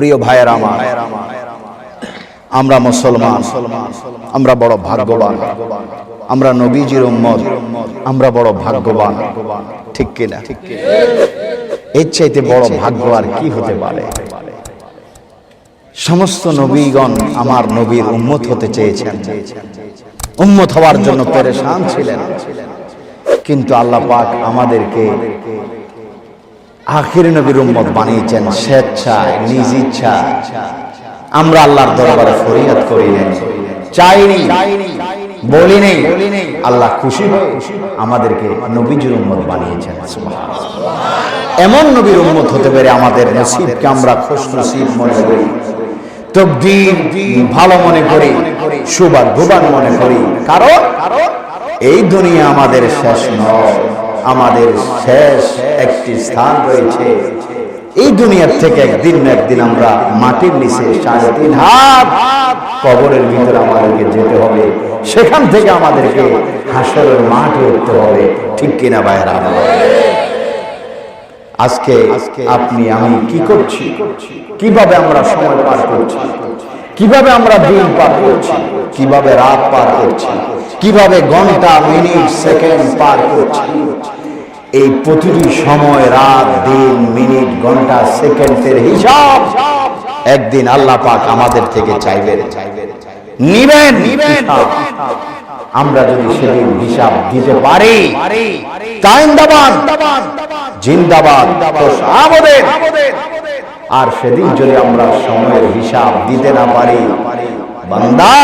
প্রিয় ভাইয়ের আমার, আমরা মুসলমান, আমরা বড় ভাগ্যবান, আমরা নবীজির উম্মত, আমরা বড় ভাগ্যবান, ঠিক কিনা এর চাইতে বড় ভাগ্য আর কি হতে পারে? সমস্ত নবীগণ আমার নবীর উম্মত হতে চেয়েছেন। উম্মত হওয়ার জন্য পেরেশান ছিলেন। কিন্তু আল্লাহ পাক আমাদেরকে আখির নবীর উম্মত বানিয়েছেন স্বেচ্ছায়, নিজ ইচ্ছা আমরা আল্লাহর দরবারে ফরিয়াদ করি নাই চাইনি বলি নেই, আল্লাহ খুশি হয়ে আমাদেরকে নবীজির উম্মত বানিয়েছেন এমন নবীর উম্মত হতে পারে আমাদের নসিবকে আমরা খুশ নসিব মনে করি তকদির ভালো মনে করি সুভাগ্যবান মনে করি। কারণ এই দুনিয়া আমাদের শেষ নয়। আমাদের শেষ একটি স্থান রয়েছে। এই দুনিয়ার থেকে একদিন একদিন আমরা মাটির নিচে সাড়ে তিন হাত, কবরের ভিতরে আমাদেরকে যেতে হবে। সেখান থেকে আমাদেরকে হাসরের মাঠে উঠতে হবে। ঠিক কিনা বাইরা আজকে আপনি, আমি কি করছি? কীভাবে আমরা সময় পার করছি? কীভাবে আমরা দিন পার করছি? কীভাবে রাত পার করছি? কীভাবে ঘণ্টা মিনিট সেকেন্ড পার করছি? এই প্রতিটি সময় রাত দিন মিনিট ঘণ্টা সেকেন্ডের হিসাব একদিন আল্লাহ পাক আমাদের থেকে চাইবেন। নিবেন নিবেন আমরা যদি সেদিন হিসাব দিতে পারি তাইন্দাবাদ জিন্দাবাদ আমাদের আর সেদিন যদি আমরা সময়ের হিসাব দিতে না পারি, বান্দা,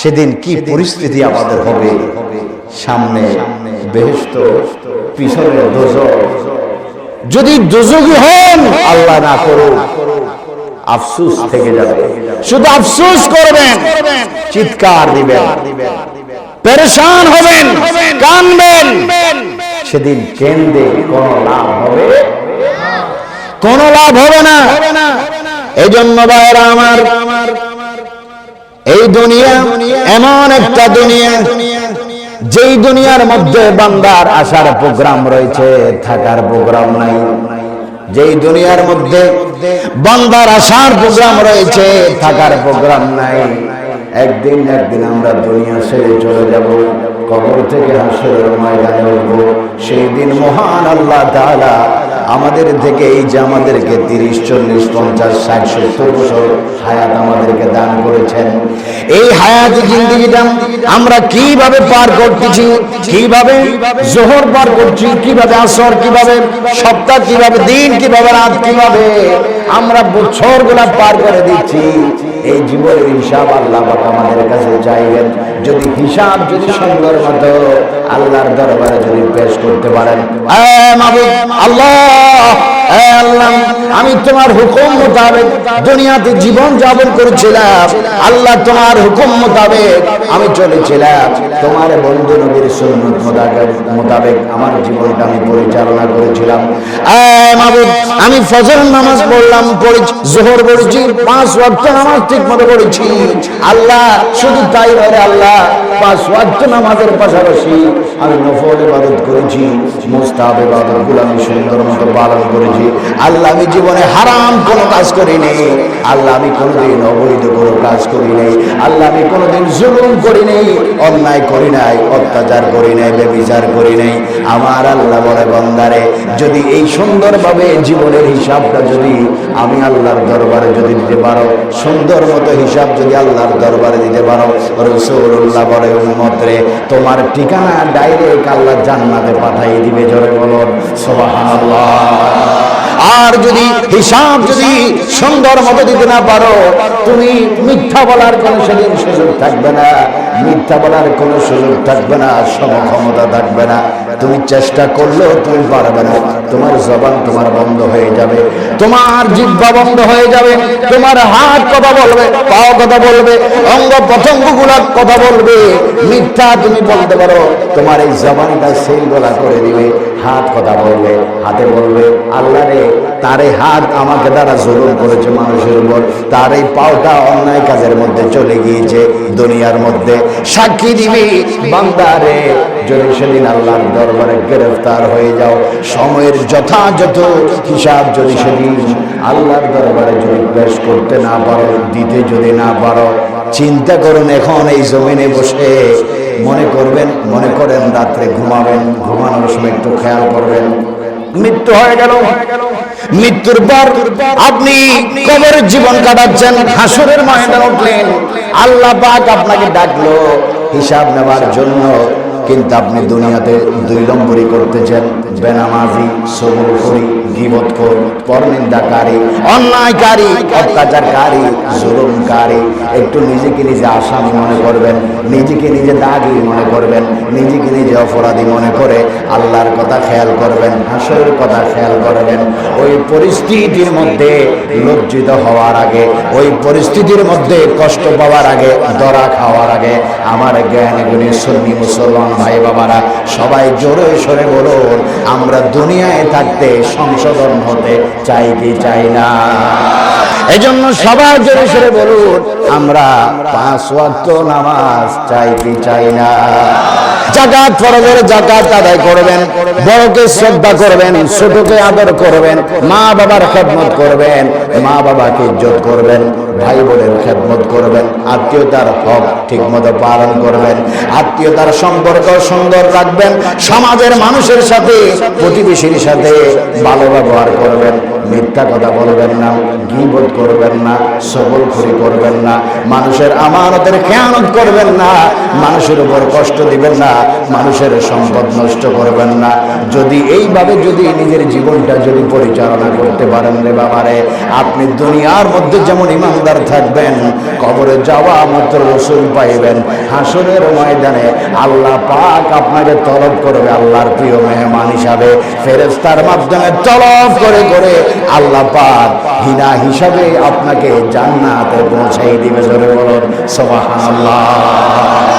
সেদিন কি পরিস্থিতি আমাদের হবে? সামনে বেহেস্ত পিছনে দোজক। যদি দুযোগী হন, আল্লাহ না করুন আফসুস থেকে যাবে। শুধু আফসুস করবেন, চিৎকার দিবেন, পেরেশান হবেন, কানবেন। সেদিন কেন্দ্রে কোন লাভ হবে? কোন লাভ হবে না। এই জন্য ভাইরা আমার এই দুনিয়া এমন একটা দুনিয়া যেই দুনিয়ার মধ্যে বান্দার আসার প্রোগ্রাম রয়েছে থাকার প্রোগ্রাম নাই। যেই দুনিয়ার মধ্যে বান্দার আসার প্রোগ্রাম রয়েছে থাকার প্রোগ্রাম নাই। একদিন একদিন আমরা দুনিয়া ছেড়ে চলে যাব কবর থেকে হাসরের ময়দানে উঠব। সেই দিন মহান আল্লাহ তাআলা আমাদের থেকে এই যে আমাদেরকে তিরিশ, চল্লিশ, পঞ্চাশ, ষাট, সত্তর বছর হায়াত আমাদেরকে দান করেছেন। এই হায়াত জিন্দিগিটা আমরা কীভাবে পার করতেছি, কীভাবে জোহর পার করছি, কীভাবে আসর, কীভাবে সপ্তাহ, কীভাবে দিন, কীভাবে রাত, কীভাবে আমরা বছরগুলা পার করে দিচ্ছি। এই জীবনের হিসাব আল্লাহ বাবা আমাদের কাছে চাইবেন। যদি হিসাব, যদি সুন্দর মতো আল্লাহর দরবারে যদি পেশ করতে পারেন। আল্লাহ! আমি তোমার হুকুম মোতাবেক দুনিয়াতে জীবন যাপন করেছিলাম। আল্লাহ তোমার হুকুম মোতাবেক আমি চলেছিলাম। তোমার বন্ধু নবীর সুন্নত মোতাবেক আমার জীবনটা আমি পরিচালনা করেছিলাম। আমি ফজর নামাজ পড়লাম পড়েছি জোহর পড়েছি, পাঁচ ওয়াক্ত নামাজ ঠিক মতো পড়েছি। আল্লাহ, শুধু তাই নয় আল্লাহ, পাঁচ ওয়াক্ত নামাজের পাশাপাশি আমি নফল ইবাদত করেছি, মুস্তাহাব ইবাদতগুলো আমি সুন্দর মতো পালন করেছি। আল্লাহ, আমি জীবনে হারাম কোনো কাজ করি নেই। আল্লাহ, আমি কোনোদিন অবৈধ কোনো কাজ করি নেই। আল্লাহ, আমি কোনোদিন জুলুম করি নেই, অন্যায় করি নাই, অত্যাচার করি নাই, বেবিচার করি নাই। আমার আল্লাহ বলে, বন্দারে, যদি এই সুন্দরভাবে জীবনের হিসাবটা যদি আমি আল্লাহর দরবারে যদি দিতে পারো, সুন্দর মতো হিসাব যদি আল্লাহর দরবারে দিতে পারো রসুল্লাহ বলে, উম্মতরে, তোমার ঠিকানা ডাইরেক্ট আল্লাহ জান্নাতে পাঠাই দিবে, জোরে আর যদি হিসাব যদি সুন্দর মতো দিতে না পারো, তুমি মিথ্যা বলার কোনো সেদিন সুযোগ থাকবে না। মিথ্যা বলার কোনো সুযোগ থাকবে না, সমক্ষমতা থাকবে না। তুমি চেষ্টা করলেও তুমি পারবে না। তোমার জবান তোমার বন্ধ হয়ে যাবে। তোমার জিব্বা বন্ধ হয়ে যাবে। তোমার হাত কথা বলবে, পাও কথা বলবে, অঙ্গ প্রত্যঙ্গ কথা বলবে। মিথ্যা তুমি বলতে পারো। তোমার এই জবানটা সেই গলা করে দিবে। হাত কথা বলবে, হাতে বলবে আল্লাহ রে তার এই হাত আমাকে দ্বারা জুলুম করেছে মানুষের উপর। তার এই পাওটা অন্যায় কাজের মধ্যে চলে গিয়েছে দুনিয়ার মধ্যে। সাক্ষী দিবি বান্দারে, যদি সেদিন আল্লাহর দরবারে গ্রেফতার হয়ে যাও, সময়ের যথাযথ হিসাব যদি সেদিন আল্লাহর দরবারে যদি পেশ করতে না পারো, দিতে যদি না পারো, চিন্তা করুন এখন এই জমিনে বসে। মনে করবেন, মনে করেন রাত্রে ঘুমাবেন, ঘুমানোর সময় একটু খেয়াল করবেন। মৃত্যু হয়ে গেল। মৃত্যুর পর আপনি কবরের জীবন কাটাচ্ছেন, হাসুরের ময়দান উঠলেন। আল্লাহ পাক আপনাকে ডাকলো হিসাব নেওয়ার জন্য। কিন্তু আপনি দুনিয়াতে দুই নম্বরই করতেছেন। বেনামাজি সবুরখরি গিবতখোর, পরনিন্দাকারী, অন্যায়কারী, অত্যাচারকারী, জুলুমকারী। একটু নিজেকে নিজে আসামি মনে করবেন, নিজেকে নিজে দাগি মনে করবেন, নিজেকে নিজে অপরাধী মনে করে আল্লাহর কথা খেয়াল করবেন, হাসরের কথা খেয়াল করবেন। ওই পরিস্থিতির মধ্যে লজ্জিত হওয়ার আগে, ওই পরিস্থিতির মধ্যে কষ্ট পাওয়ার আগে, দরা খাওয়ার আগে, আমার জ্ঞান গুণী সন্নি মুসলমান ভাই বাবারা সবাই জোরে সরে বলুন আমরা দুনিয়ায় থাকতে সংশোধন হতে চাই কি চাই না। এই জন্য সবার জোরে সরে বলুন, আমরা পাঁচ নামাজ চাই কি চাই না। জাকাত ফরজের জাকাত আদায় করবেন, বড়কে শ্রদ্ধা করবেন, ছোটকে আদর করবেন, মা বাবার খেদমত করবেন, মা বাবাকে ইজ্জত করবেন, ভাই বোনের খেদমত করবেন, আত্মীয়তার হক ঠিক মতো পালন করবেন, আত্মীয়তার সম্পর্ক সুন্দর রাখবেন, সমাজের মানুষের সাথে, প্রতিবেশীর সাথে ভালো ব্যবহার করবেন। মিথ্যা কথা বলবেন না, গিবত করবেন না, সবলখুরি করবেন না, মানুষের আমানতের খেয়ানত করবেন না, মানুষের উপর কষ্ট দিবেন না, মানুষের সম্পদ নষ্ট করবেন না। যদি এইভাবে যদি নিজের জীবনটা যদি পরিচালনা করতে পারেন রে বাবারে, আপনি দুনিয়ার মধ্যে যেমন ইমানদার থাকবেন, কবরে যাওয়া মাত্র রসুল পাইবেন, হাসরের ময়দানে আল্লাহ পাক আপনাকে তলব করবে আল্লাহর প্রিয় মেহমান হিসাবে ফেরেস্তার মাধ্যমে তলব করে করে আল্লাহ পাক হিনা হিসাবে আপনাকে জান্নাতে পৌঁছাই দিবে জোরে বলুন সুবহানাল্লাহ।